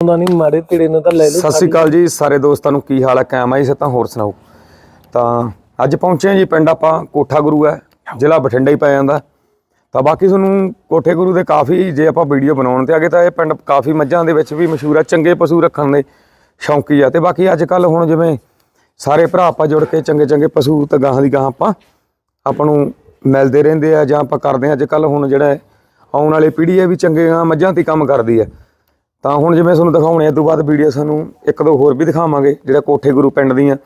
ਹੁੰਦਾ ਨਹੀਂ ਮਾਰੇ ਤੇੜੇ ਨੂੰ ਤਾਂ ਲੈ ਲਓ ਸਤਿ ਸ਼੍ਰੀ ਅਕਾਲ ਜੀ ਸਾਰੇ ਦੋਸਤਾਂ ਨੂੰ ਕੀ ਹਾਲ ਹੈ ਕਾਇਮ ਜੀ ਤਾਂ ਹੋਰ ਸੁਣਾਓ। ਤਾਂ ਅੱਜ ਪਹੁੰਚੇ ਹਾਂ ਜੀ ਪਿੰਡ ਆਪਾਂ ਕੋਠਾ ਗੁਰੂ ਹੈ ਜ਼ਿਲ੍ਹਾ ਬਠਿੰਡਾ ਹੀ ਪੈ ਜਾਂਦਾ। ਤਾਂ ਬਾਕੀ ਤੁਹਾਨੂੰ ਕੋਠੇ ਗੁਰੂ ਦੇ ਕਾਫੀ ਜੇ ਆਪਾਂ ਵੀਡੀਓ ਬਣਾਉਣ ਤੇ ਆਗੇ ਤਾਂ ਇਹ ਪਿੰਡ ਕਾਫੀ ਮੱਝਾਂ ਦੇ ਵਿੱਚ ਵੀ ਮਸ਼ਹੂਰ ਹੈ ਚੰਗੇ ਪਸ਼ੂ ਰੱਖਣ ਦੇ ਸ਼ੌਂਕੀ ਆ। ਤੇ ਬਾਕੀ ਅੱਜ ਕੱਲ ਹੁਣ ਜਿਵੇਂ ਸਾਰੇ ਭਰਾ ਆਪਾਂ ਜੁੜ ਕੇ ਚੰਗੇ ਚੰਗੇ ਪਸ਼ੂ ਤਾਂ ਗਾਹਾਂ ਦੀ ਗਾਹਾਂ ਆਪਾਂ ਆਪਾਂ ਨੂੰ ਮਿਲਦੇ ਰਹਿੰਦੇ ਆ ਜਾਂ ਆਪਾਂ ਕਰਦੇ ਆ। ਅੱਜ ਕੱਲ ਹੁਣ ਜਿਹੜਾ ਆਉਣ ਵਾਲੀ ਪੀੜ੍ਹੀ ਹੈ ਵੀ ਚੰਗੇ ਗਾਂ ਮੱਝਾਂ ਤੇ ਕੰਮ ਕਰਦੀ ਹੈ। ਤਾਂ ਹੁਣ ਜਿਵੇਂ ਤੁਹਾਨੂੰ ਦਿਖਾਉਣੇ ਆ ਤੋਂ ਬਾਅਦ ਵੀਡੀਓ ਸਾਨੂੰ ਇੱਕ ਦੋ ਹੋਰ ਵੀ ਦਿਖਾਵਾਂਗੇ ਜਿਹੜਾ ਕੋਠੇ ਗੁਰੂ ਪਿੰਡ ਦੀਆਂ।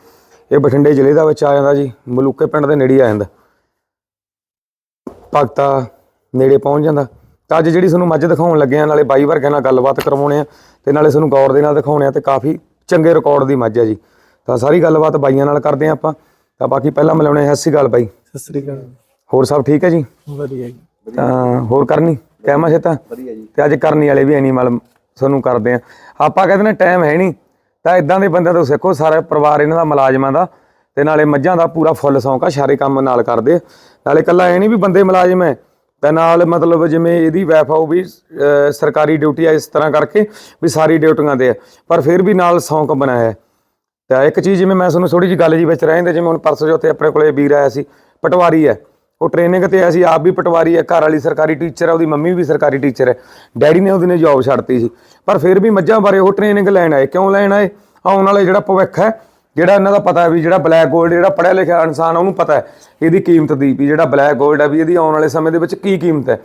ਇਹ ਬਠਿੰਡੇ ਜ਼ਿਲ੍ਹੇ ਦਾ ਵਿੱਚ ਆ ਜਾਂਦਾ ਜੀ ਮਲੂਕੇ ਪਿੰਡ ਦੇ ਨੇੜੇ ਆ ਜਾਂਦਾ। ਭਗਤਾ ਨੇੜੇ ਪਹੁੰਚ ਜਾਂਦਾ। ਤਾਂ ਅੱਜ ਜਿਹੜੀ ਤੁਹਾਨੂੰ ਮੱਝ ਦਿਖਾਉਣ ਲੱਗੇ ਆ ਨਾਲੇ ਬਾਈ ਵਰਗਿਆਂ ਨਾਲ ਗੱਲਬਾਤ ਕਰਵਾਉਣੇ ਆ ਤੇ ਨਾਲੇ ਤੁਹਾਨੂੰ ਗੌਰ ਦੇ ਨਾਲ ਦਿਖਾਉਣੇ ਆ ਤੇ ਕਾਫੀ ਚੰਗੇ ਰਿਕਾਰਡ ਦੀ ਮੱਝ ਆ ਜੀ। ਤਾਂ ਸਾਰੀ ਗੱਲਬਾਤ ਬਾਈਆਂ ਨਾਲ ਕਰਦੇ ਆ ਆਪਾਂ। ਤਾਂ ਬਾਕੀ ਪਹਿਲਾਂ ਮਿਲਾਉਣੇ ਸਤਿ ਸ਼੍ਰੀ ਅਕਾਲ ਬਾਈ। ਸਤਿ ਸ੍ਰੀ ਅਕਾਲ। ਹੋਰ ਸਭ ਠੀਕ ਹੈ ਜੀ? ਵਧੀਆ ਜੀ। ਤਾਂ ਹੋਰ ਕਰਨੀ? ਕਹਿਮਾ ਸੇ ਤਾਂ ਵਧੀਆ ਜੀ। ਤੇ ਅੱਜ ਕਰਨੀ ਵਾਲੇ ਵੀ ਐਨੀਮਲ ਤੁਹਾਨੂੰ ਕਰਦੇ ਆ। ਆਪਾਂ ਕਹਿੰਦੇ ਨੇ ਟਾਈਮ ਹੈ ਨਹੀਂ। ਤਾਂ ਇਦਾਂ ਦੇ ਬੰਦਿਆਂ ਤੋਂ ਸਿੱਖੋ, ਸਾਰਾ ਪਰਿਵਾਰ ਇਹਨਾਂ ਦਾ ਮੁਲਾਜ਼ਮਾਂ ਦਾ। ਤੇ ਨਾਲੇ ਮੱਝਾਂ ਦਾ ਪੂਰਾ ਫੁੱਲ ਸੌਂਕ ਆ, ਸਾਰੇ ਕੰਮ ਨਾਲ ਕਰਦੇ ਆ। ਨਾਲੇ ਕੱਲਾ ਇਹ ਨਹੀਂ ਵੀ ਬੰਦੇ ਮੁਲਾਜ਼ਮ ਹੈ। ਤੇ ਨਾਲ ਮਤਲਬ ਜਿਵੇਂ ਇਹਦੀ ਵੈਫ ਆ, ਉਹ ਵੀ ਸਰਕਾਰੀ ਡਿਊਟੀ ਆ ਇਸ ਤਰ੍ਹਾਂ ਕਰਕੇ ਵੀ ਸਾਰੀ ਡਿਊਟੀਆਂ ਤੇ ਆ। ਪਰ ਫਿਰ ਵੀ ਨਾਲ ਸੌਂਕ ਬਣਾਇਆ ਤਾਂ ਇੱਕ ਚੀਜ਼ ਜਿਵੇਂ ਮੈਂ ਤੁਹਾਨੂੰ ਥੋੜੀ ਜਿਹੀ ਗੱਲ ਜੀ ਵਿੱਚ ਰਹਿੰਦੇ ਜਿਵੇਂ ਹੁਣ ਪਰਸੋਂ ਜੋ ਉੱਥੇ ਆਪਣੇ ਕੋਲੇ ਵੀਰ ਆਇਆ ਸੀ, ਪਟਵਾਰੀ ਹੈ। ਉਹ ਟ੍ਰੇਨਿੰਗ ਤੇ ਆਇਆ ਸੀ ਆਪ ਵੀ ਪਟਵਾਰੀ ਹੈ ਘਰ ਵਾਲੀ ਸਰਕਾਰੀ ਟੀਚਰ ਹੈ ਉਹਦੀ ਮੰਮੀ ਵੀ ਸਰਕਾਰੀ ਟੀਚਰ ਹੈ। ਡੈਡੀ ਨੇ ਉਹਦੀ ਨੇ ਜੌਬ ਛੱਡਤੀ ਸੀ। ਪਰ ਫਿਰ ਵੀ ਮੱਝਾਂ ਬਾਰੇ ਉਹ ਟ੍ਰੇਨਿੰਗ ਲੈਣ ਆਏ। ਕਿਉਂ ਲੈਣ ਆਏ? ਆਉਣ ਵਾਲੇ ਜਿਹੜਾ ਭਵਿੱਖ ਹੈ ਜਿਹੜਾ ਇਹਨਾਂ ਦਾ ਪਤਾ ਹੈ ਵੀ ਜਿਹੜਾ ਬਲੈਕ 골ਡ ਜਿਹੜਾ ਪੜਿਆ ਲਿਖਿਆ ਇਨਸਾਨ ਆ, ਉਹਨੂੰ ਪਤਾ ਹੈ ਇਹਦੀ ਕੀਮਤ ਦੀ ਵੀ ਜਿਹੜਾ ਬਲੈਕ 골ਡ ਹੈ ਵੀ ਇਹਦੀ ਆਉਣ ਵਾਲੇ ਸਮੇਂ ਦੇ ਵਿੱਚ ਕੀ ਕੀਮਤ ਹੈ।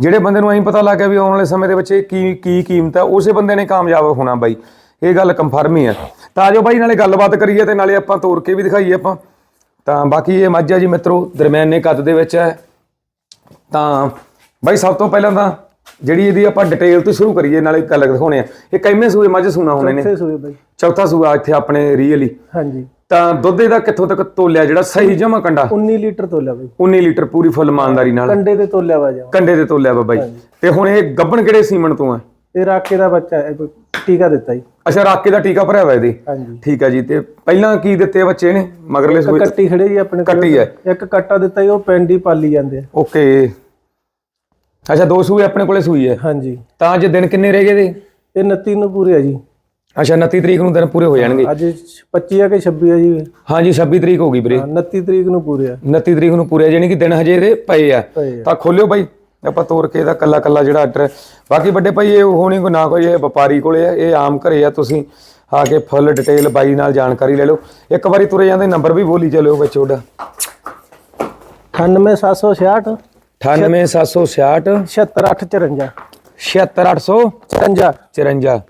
ਜਿਹੜੇ ਬੰਦੇ ਨੂੰ ਐਂ ਪਤਾ ਲੱਗ ਗਿਆ ਵੀ ਆਉਣ ਵਾਲੇ ਸਮੇਂ ਦੇ ਵਿੱਚ ਇਹ ਕੀ ਕੀ ਕੀਮਤ ਹੈ ਉਸੇ ਬੰਦੇ ਨੇ ਕਾਮਯਾਬ ਹੋਣਾ ਬਾਈ। ਇਹ ਗੱਲ ਕੰਫਰਮ ਹੀ ਹੈ। ਤਾਂ ਜੋ ਬਾਈ ਨਾਲੇ ਗੱਲਬਾਤ ਕਰੀਏ ਤੇ ਨਾਲੇ ਆਪਾਂ ਤੋਰ ਕੇ ਵੀ ਦਿਖਾਈਏ ਆਪਾਂ। ਤਾਂ ਬਾਕੀ ਇਹ ਮੱਝ ਆ ਜੀ ਮਿੱਤਰੋ ਦਰਮਿਆਨੇ ਕੱਦ ਦੇ ਵਿੱਚ ਹੈ। ਤਾਂ ਬਾਈ ਸਭ ਤੋਂ ਪਹਿਲਾਂ ਤਾਂ ਜਿਹੜੀ ਇਹਦੀ ਆਪਾਂ ਡਿਟੇਲ ਤੋਂ ਸ਼ੁਰੂ ਕਰੀਏ ਨਾਲੇ ਗੱਲ ਦਿਖਾਉਣੇ ਆ। ਇਹ ਕਿੰਨੇ ਸੂਏ ਮੱਝ ਸੂਣਾ ਹੋਣੇ ਨੇ। ਇੱਥੇ ਸੋਏ ਬਾਈ। ਚੌਥਾ ਸੂਆ ਇੱਥੇ ਆਪਣੇ ਰੀਅਲੀ। ਹਾਂਜੀ। ਤਾਂ ਦੁੱਧ ਇਹਦਾ ਕਿੱਥੋਂ ਤੱਕ ਤੋਲਿਆ ਜਿਹੜਾ ਸਹੀ ਜਮਾ ਕੰਡਾ? 19 ਲੀਟਰ ਤੋਲਿਆ ਬਾਈ। 19 ਲੀਟਰ ਪੂਰੀ ਫੁੱਲ ਇਮਾਨਦਾਰੀ ਨਾਲ। ਕੰਡੇ ਤੇ ਤੋਲਿਆ ਵਾ ਜਾ। ਕੰਡੇ ਤੇ ਤੋਲਿਆ ਵਾ ਬਾਈ। ਤੇ ਹੁਣ ਇਹ ਗੱਬਣ ਕਿਹੜੇ ਸੀਮਨ ਤੋਂ ਆ? ਇਹ ਰਾਕੇ ਦਾ ਬੱਚਾ ਹੈ ਕੋਈ ਟੀਕਾ ਦਿੱਤਾ ਜੀ। ਅੱਛਾ ਰਾਕੇ ਦਾ ਟੀਕਾ ਭਰਿਆ ਹੋਇਆ ਇਹਦੇ। ਹਾਂਜੀ। ਠੀਕ ਆ ਜੀ ਤੇ ਪਹਿਲਾਂ ਕੀ ਦਿੱਤੇ ਬੱਚੇ ਨੇ? ਮਗਰਲੇ ਸੂਏ ਕੱਟੀ ਖੜੇ ਜੀ ਆਪਣੇ ਕੋਲ। ਕੱਟੀ ਹੈ। ਇੱਕ ਕੱਟਾ ਦਿੱਤਾ ਜੀ ਉਹ ਪਿੰਡ ਹੀ ਪਾਲੀ ਜਾਂਦੇ ਆ। ਓਕੇ। ਅੱਛਾ ਦੋ ਸੂਏ ਆਪਣੇ ਕੋਲੇ ਸੂਈ ਹੈ ਹਾਂਜੀ। ਤਾਂ ਅੱਜ ਦਿਨ ਕਿੰਨੇ ਰਹਿ ਗਏ ਦੇ ਇਹ 29 ਨੂੰ ਪੂਰੇ ਆ ਜੀ। ਅੱਛਾ 29 ਤਰੀਕ ਨੂੰ ਦਿਨ ਪੂਰੇ ਹੋ ਜਾਣਗੇ। ਅੱਜ 25 ਆ ਕਿ 26 ਆ ਜੀ? ਹਾਂਜੀ 26 ਤਰੀਕ ਹੋ ਗਈ ਵੀਰੇ। ਹਾਂ, 29 ਤਰੀਕ ਨੂੰ ਪੂਰੇ ਆ। 29 ਤਰੀਕ ਨੂੰ ਪੂਰੇ ਜਾਣੀ ਕਿ ਦਿਨ ਹਜੇ ਇਹਦੇ ਪਏ ਆ। ਪਏ ਆ। ਤਾਂ ਖੋਲਿਓ ਬਾਈ। ਆਪਾਂ ਤੋੜ ਕੇ ਇਹਦਾ ਕੱਲਾ ਕੱਲਾ ਜਿਹੜਾ ਆਰਡਰ ਬਾਕੀ ਵੱਡੇ ਭਾਈ ਇਹ ਹੋਣੀ ਕੋ ਨਾ ਕੋਈ ਇਹ ਵਪਾਰੀ ਕੋਲੇ ਆ ਇਹ ਆਮ ਘਰੇ ਆ ਤੁਸੀਂ ਆ ਕੇ ਫੁੱਲ ਡਿਟੇਲ ਬਾਈ ਨਾਲ ਜਾਣਕਾਰੀ ਲੈ ਲਓ। ਇੱਕ ਵਾਰੀ ਤੁਰੇ ਜਾਂਦੇ ਨੰਬਰ ਵੀ ਬੋਲੀ ਚੱਲਿਓ ਵਿੱਚ ਉਹਦਾ। 98766 98766 76854 76854 54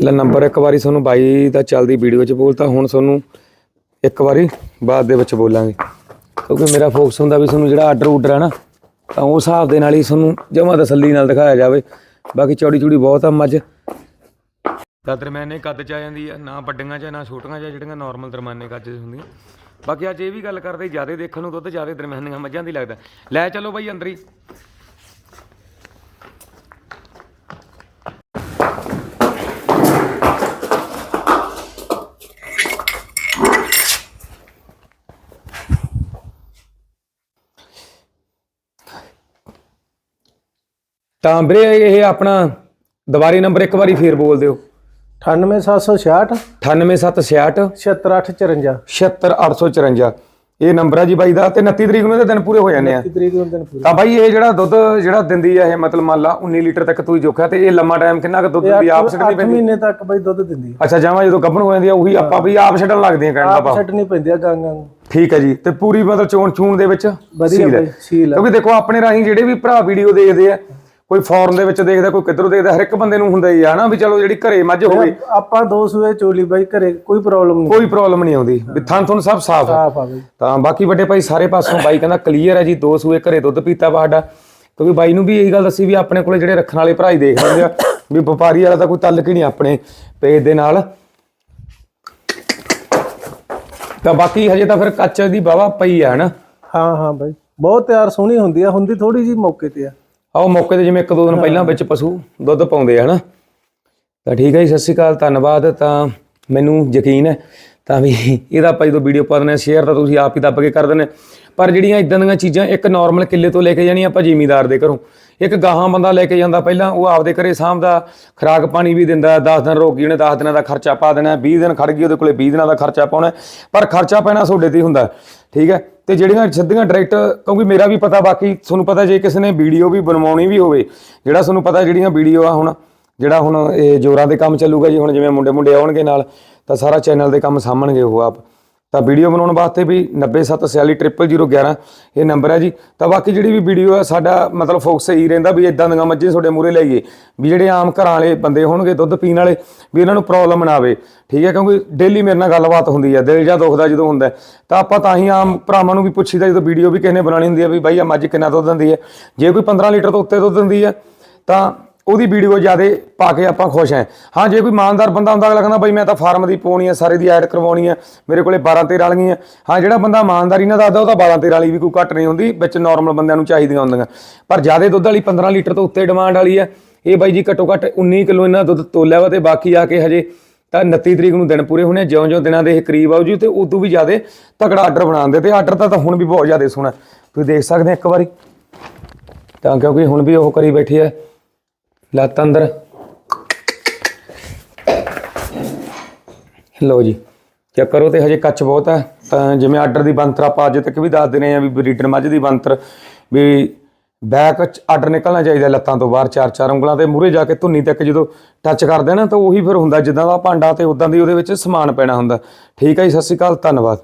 ਲੈ ਨੰਬਰ ਇੱਕ ਵਾਰੀ ਤੁਹਾਨੂੰ ਬਾਈ ਦਾ ਚੱਲਦੀ ਵੀਡੀਓ 'ਚ ਬੋਲਤਾ, ਹੁਣ ਤੁਹਾਨੂੰ ਇੱਕ ਵਾਰੀ ਬਾਅਦ ਦੇ ਵਿੱਚ ਬੋਲਾਂਗੇ। ਕਿਉਂਕਿ ਮੇਰਾ ਫੋਕਸ ਹੁੰਦਾ ਵੀ ਤੁਹਾਨੂੰ ਜਿਹੜਾ ਆਰਡਰ ਉਡਰ ਹੈ ਨਾ, ਤਾਂ ਉਸ ਹਿਸਾਬ ਦੇ ਨਾਲ ਹੀ ਤੁਹਾਨੂੰ ਜਮਾ ਤਸੱਲੀ ਨਾਲ ਦਿਖਾਇਆ ਜਾਵੇ। ਬਾਕੀ ਚੌੜੀ ਚੂੜੀ ਬਹੁਤ ਆ ਮੱਝ। ਤਾਂ ਦਰਮਿਆਨੇ ਕੱਦ ਚ ਆ ਜਾਂਦੀ ਆ, ਨਾ ਵੱਡੀਆਂ ਚ, ਨਾ ਛੋਟੀਆਂ ਚ, ਜਿਹੜੀਆਂ ਨਾਰਮਲ ਦਰਮਿਆਨੇ ਕੱਦ ਚ ਹੁੰਦੀਆਂ। ਬਾਕੀ ਅੱਜ ਇਹ ਵੀ ਗੱਲ ਕਰਦੇ, ਜ਼ਿਆਦਾ ਦੇਖਣ ਨੂੰ ਦੁੱਧ, ਜ਼ਿਆਦਾ ਦਰਮਿਆਨੀਆਂ ਮੱਝਾਂ ਦੀ ਲੱਗਦਾ। ਲੈ ਚਲੋ ਬਾਈ ਅੰਦਰ ਹੀ। ਤਾਂ ਵੀਰੇ ਇਹ ਆਪਣਾ ਦੁਬਾਰੇ ਨੰਬਰ ਇੱਕ ਵਾਰੀ ਫੇਰ ਬੋਲ ਦਿਓ। 98766 98766 76854 76854 ਇਹ ਨੰਬਰ ਆ ਜੀ ਬਾਈ ਦਾ ਤੇ 29 ਤਰੀਕ ਨੂੰ ਇਹਦੇ ਦਿਨ ਪੂਰੇ ਹੋ ਜਾਂਦੇ ਆ। 29 ਤਰੀਕ ਨੂੰ ਦਿਨ ਪੂਰੇ। ਤਾਂ ਬਾਈ ਇਹ ਜਿਹੜਾ ਦੁੱਧ ਜਿਹੜਾ ਦਿੰਦੀ ਆ ਇਹ ਮਤਲਬ ਮੰਨ ਲਾ 19 ਲੀਟਰ ਤੱਕ ਤੂੰ ਜੋਖਿਆ ਤੇ ਇਹ ਲੰਮਾ ਟਾਈਮ ਕਿੰਨਾ ਕੁ ਦੁੱਧ ਦਿੰਦੀ ਆ? ਆਪ ਛੱਡਣੀ 8 ਪੈਂਦੀ? ਮਹੀਨੇ ਤੱਕ ਬਾਈ ਦੁੱਧ ਦਿੰਦੀ ਅੱਛਾ ਜਾਵਾਂ ਜਦੋਂ ਗੱਭਣ ਹੋ ਜਾਂਦੀ ਆ ਉਹੀ ਆਪਾਂ ਵੀ ਆਪ ਛੱਡਣ ਲੱਗਦੇ ਆ ਕਹਿਣ ਦਾ ਆਪ ਭਾਵ। ਛੱਡਣੀ ਪੈਂਦੀ ਆ ਗਾਂਗਾਂ ਨੂੰ ਠੀਕ ਹੈ ਜੀ ਤੇ ਪੂਰੀ ਮਤਲਬ ਚੋਣ ਚੂਣ ਦੇ ਵਿੱਚ ਵਧੀਆ ਸੀਲ ਹੈ। ਕਿਉਂਕਿ ਦੇਖੋ ਆਪਣੇ ਰਾਹੀਂ ਜਿਹੜੇ ਵੀ ਭਰਾ ਵੀਡੀਓ ਦੇਖਦੇ ਆ ਕੋਈ ਫੋਰਨ ਦੇ ਵਿੱਚ ਦੇਖਦਾ ਕੋਈ ਕਿੱਧਰੋਂ ਦੇਖਦਾ ਹਰ ਇੱਕ ਬੰਦੇ ਨੂੰ ਹੁੰਦਾ ਹੀ ਆ ਨਾ ਵੀ ਚਲੋ ਜਿਹੜੀ ਘਰੇ ਮੱਝ ਹੋਵੇ। ਆਪਾਂ ਦੋ ਸੂਏ ਚੋਲੀ ਬਾਈ ਘਰੇ ਕੋਈ ਪ੍ਰੋਬਲਮ ਨਹੀਂ। ਕੋਈ ਪ੍ਰੋਬਲਮ ਨਹੀਂ ਆਉਂਦੀ। ਵੀ ਥਣ ਥਣ ਸਭ ਸਾਫ਼ ਸਾਫ਼ ਆ ਬਾਈ। ਤਾਂ ਬਾਕੀ ਵੱਡੇ ਭਾਈ ਸਾਰੇ ਪਾਸੋਂ ਬਾਈ ਕਹਿੰਦਾ ਕਲੀਅਰ ਹੈ ਜੀ ਦੋ ਸੂਏ ਘਰੇ ਦੁੱਧ ਪੀਤਾ ਵਾ ਸਾਡਾ। ਕਿਉਂਕਿ ਬਾਈ ਨੂੰ ਵੀ ਇਹੀ ਗੱਲ ਦੱਸੀ ਵੀ ਆਪਣੇ ਕੋਲੇ ਜਿਹੜੇ ਰੱਖਣ ਵਾਲੇ ਭਰਾ ਹੀ ਦੇਖ ਲੈਂਦੇ ਆ। ਵੀ ਵਪਾਰੀ ਵਾਲਾ ਤਾਂ ਕੋਈ ਤਾਲੁਕ ਹੀ ਨਹੀਂ ਆਪਣੇ ਪੇਜ ਦੇ ਨਾਲ। ਤਾਂ ਬਾਕੀ ਹਜੇ ਤਾਂ ਫਿਰ ਕੱਚ ਦੀ ਬਾਵਾ ਪਈ ਆ ਨਾ ਹਾਂ ਹਾਂ ਬਾਈ। ਬਹੁਤ ਤਿਆਰ ਸੋਹਣੀ ਹੁੰਦੀ ਆ ਹੁੰਦੀ ਥੋੜੀ ਜੀ ਮੌਕੇ ਤੇ ਆ। ਆਓ ਮੌਕੇ ਤੇ ਜਿਵੇਂ ਇੱਕ ਦੋ ਦਿਨ ਪਹਿਲਾਂ ਵਿੱਚ ਪਸ਼ੂ ਦੁੱਧ ਪਾਉਂਦੇ ਆ ਹਨਾ? ਤਾਂ ਠੀਕ ਹੈ ਜੀ ਸਤਿ ਸ਼੍ਰੀ ਅਕਾਲ ਧੰਨਵਾਦ। ਤਾਂ ਮੈਨੂੰ ਯਕੀਨ ਹੈ ਤਾਂ ਵੀ ਇਹਦਾ ਆਪਾਂ ਜਦੋਂ ਵੀਡੀਓ ਪਾ ਦਿੰਦੇ ਸ਼ੇਅਰ ਤਾਂ ਤੁਸੀਂ ਆਪ ਹੀ ਦੱਬ ਕੇ ਕਰ ਦਿੰਦੇ। ਪਰ ਜਿਹੜੀਆਂ ਇਦਾਂ ਦੀਆਂ ਚੀਜ਼ਾਂ ਇੱਕ ਨਾਰਮਲ ਕਿੱਲੇ ਤੋਂ ਲੈ ਕੇ ਜਾਣੀਆਂ ਆਪਾਂ ਜ਼ਿਮੀਦਾਰ ਦੇ ਘਰੋਂ। ਇੱਕ ਗਾਹਾਂ ਬੰਦਾ ਲੈ ਕੇ ਜਾਂਦਾ ਪਹਿਲਾਂ, ਉਹ ਆਪਦੇ ਘਰੇ ਸਾਂਭਦਾ, ਖਰਾਕ ਪਾਣੀ ਵੀ ਦਿੰਦਾ 10 ਦਿਨ ਰੋਕੀ ਉਹਨੇ 10 ਦਿਨਾਂ ਦਾ ਖਰਚਾ ਪਾ ਦੇਣਾ 20 ਦਿਨ ਖੜ ਗਈ, ਉਹਦੇ ਕੋਲੇ 20 ਦਿਨਾਂ ਦਾ ਖਰਚਾ ਪਾਉਣਾ ਪਰ ਖਰਚਾ ਪੈਣਾ ਤੁਹਾਡੇ ਤੇ ਹੀ ਹੁੰਦਾ ਠੀਕ ਹੈ? ਤੇ ਜਿਹੜੀਆਂ ਸਿੱਧੀਆਂ ਡਾਇਰੈਕਟ ਕਿਉਂਕਿ ਮੇਰਾ ਵੀ ਪਤਾ ਬਾਕੀ, ਤੁਹਾਨੂੰ ਪਤਾ ਜੇ ਕਿਸੇ ਨੇ ਵੀਡੀਓ ਵੀ ਬਣਵਾਉਣੀ ਵੀ ਹੋਵੇ, ਜਿਹੜਾ ਤੁਹਾਨੂੰ ਪਤਾ ਜਿਹੜੀਆਂ ਵੀਡੀਓ ਆ ਹੁਣ, ਜਿਹੜਾ ਹੁਣ ਇਹ ਜੋਰਾਂ ਦੇ ਕੰਮ ਚੱਲੂਗਾ ਜੀ, ਹੁਣ ਜਿਵੇਂ ਮੁੰਡੇ ਮੁੰਡੇ ਆਉਣਗੇ ਨਾਲ, ਤਾਂ ਸਾਰਾ ਚੈਨਲ ਦੇ ਕੰਮ ਸਾਂਭਣਗੇ ਉਹ ਆਪ। ਤਾਂ ਵੀਡੀਓ ਬਣਾਉਣ ਵਾਸਤੇ ਵੀ 97460011 ਇਹ ਨੰਬਰ ਹੈ ਜੀ। ਤਾਂ ਬਾਕੀ ਜਿਹੜੀ ਵੀ ਵੀਡੀਓ ਹੈ ਸਾਡਾ ਮਤਲਬ ਫੋਕਸ ਇਹੀ ਰਹਿੰਦਾ ਵੀ ਇਦਾਂ ਦੀਆਂ ਮੱਝੇ ਤੁਹਾਡੇ ਮੂਰੇ ਲਈਏ, ਵੀ ਜਿਹੜੇ ਆਮ ਘਰਾਂ ਵਾਲੇ ਬੰਦੇ ਹੋਣਗੇ, ਦੁੱਧ ਪੀਣ ਵਾਲੇ, ਵੀ ਇਹਨਾਂ ਨੂੰ ਪ੍ਰੋਬਲਮ ਨਾ ਆਵੇ। ਠੀਕ ਹੈ, ਕਿਉਂਕਿ ਡੇਲੀ ਮੇਰੇ ਨਾਲ ਗੱਲਬਾਤ ਹੁੰਦੀ ਹੈ ਦਿਲ ਜਾਂ ਦੁਖਦਾ ਜਦੋਂ ਹੁੰਦਾ ਤਾਂ ਆਪਾਂ ਤਾਂ ਹੀ ਆਮ ਭਰਾਵਾਂ ਨੂੰ ਵੀ ਪੁੱਛੀਦਾ, ਜਦੋਂ ਵੀਡੀਓ ਵੀ ਕਿਸੇ ਨੇ ਬਣਾਉਣੀ ਹੁੰਦੀ ਹੈ ਵੀ ਬਾਈ ਆ ਮੱਝ ਕਿੰਨਾ ਦੁੱਧ ਦਿੰਦੀ ਹੈ? ਜੇ ਕੋਈ 15 ਲੀਟਰ ਤੋਂ ਉੱਤੇ ਦੁੱਧ ਦਿੰਦੀ ਹੈ ਤਾਂ ਉਹਦੀ ਵੀਡੀਓ ਜਿਆਦੇ ਪਾ ਕੇ ਆਪਾਂ ਖੁਸ਼ ਹਾਂ। ਹਾਂ, ਜੇ ਕੋਈ ਇਮਾਨਦਾਰ ਬੰਦਾ ਹੁੰਦਾ, ਅਗਲਾ ਕਹਿੰਦਾ ਬਈ ਮੈਂ ਤਾਂ ਫਾਰਮ ਦੀ ਪਾਉਣੀ ਹੈ ਸਾਰੇ ਦੀ ਐਡ ਕਰਵਾਉਣੀ ਹੈ ਮੇਰੇ ਕੋਲੇ 12 13 ਵਾਲੀਆਂ ਹਾਂ, ਜਿਹੜਾ ਬੰਦਾ ਇਮਾਨਦਾਰੀ ਨਾਲ ਦੱਸਦਾ, ਉਹ ਤਾਂ 12 13 ਵਾਲੀ ਵੀ ਕੋਈ ਘੱਟ ਨਹੀਂ ਹੁੰਦੀ, ਵਿੱਚ ਨਾਰਮਲ ਬੰਦਿਆਂ ਨੂੰ ਚਾਹੀਦੀਆਂ ਹੁੰਦੀਆਂ। ਪਰ ਜਿਆਦੇ ਦੁੱਧ ਵਾਲੀ 15 ਲੀਟਰ ਤੋਂ ਉੱਤੇ ਡਿਮਾਂਡ ਵਾਲੀ ਹੈ ਇਹ ਬਾਈ ਜੀ ਘੱਟੋ ਘੱਟ 19 ਕਿਲੋ ਇਹਨਾਂ ਦੁੱਧ ਤੋਲਿਆ ਵਾ ਤੇ ਬਾਕੀ ਆ ਕੇ ਹਜੇ ਤਾਂ 29 ਤਰੀਕ ਨੂੰ ਦਿਨ ਪੂਰੇ ਹੋਣੇ ਜਿਉਂ-ਜਿਉਂ ਦਿਨਾਂ ਦੇ ਇਹ ਕਰੀਬ ਆਉ ਜੀ, ਤੇ ਉਦੋਂ ਵੀ ਜ਼ਿਆਦਾ ਤਕੜਾ ਆਰਡਰ ਬਣਾਉਂਦੇ ਤੇ ਆਰਡਰ ਤਾਂ ਹੁਣ ਵੀ ਬਹੁਤ ਜ਼ਿਆਦਾ ਸੋਹਣਾ। ਤੁਸੀਂ ਦੇਖ ਸਕਦੇ ਹੋ ਇੱਕ ਵਾਰੀ। ਤਾਂ ਕਿਉਂਕਿ ਹੁਣ ਵੀ ਉਹ ਕਰੀ ਬੈਠੀ ਹੈ ਲੱਤ ਅੰਦਰ। ਲਓ ਜੀ, ਚੈੱਕ ਕਰੋ ਤੇ ਹਜੇ ਕੱਚ ਬਹੁਤ ਹੈ। ਤਾਂ ਜਿਵੇਂ ਆਰਡਰ ਦੀ ਬੰਤਰ ਆਪਾਂ ਅੱਜ ਤੱਕ ਵੀ ਦੱਸ ਦਿੰਦੇ ਆ ਵੀ ਬਰੀਡਰ ਮੱਝ ਦੀ ਬੰਤਰ ਵੀ ਬੈਕ ਆਰਡਰ ਨਿਕਲਣਾ ਚਾਹੀਦਾ ਲੱਤਾਂ ਤੋਂ ਬਾਹਰ ਚਾਰ ਚਾਰ ਉਂਗਲਾਂ ਤੇ ਮੂਰੇ ਜਾ ਕੇ ਧੁੰਨੀ ਤੱਕ ਜਦੋਂ ਟੱਚ ਕਰਦੇ ਨਾ, ਤਾਂ ਉਹੀ ਫਿਰ ਹੁੰਦਾ ਜਿੱਦਾਂ ਦਾ ਭਾਂਡਾ ਤੇ ਉਦਾਂ ਦੀ ਉਹਦੇ ਵਿੱਚ ਸਮਾਨ ਪੈਣਾ ਹੁੰਦਾ। ਠੀਕ ਹੈ ਜੀ, ਸਤਿ ਸ਼੍ਰੀ ਅਕਾਲ, ਧੰਨਵਾਦ।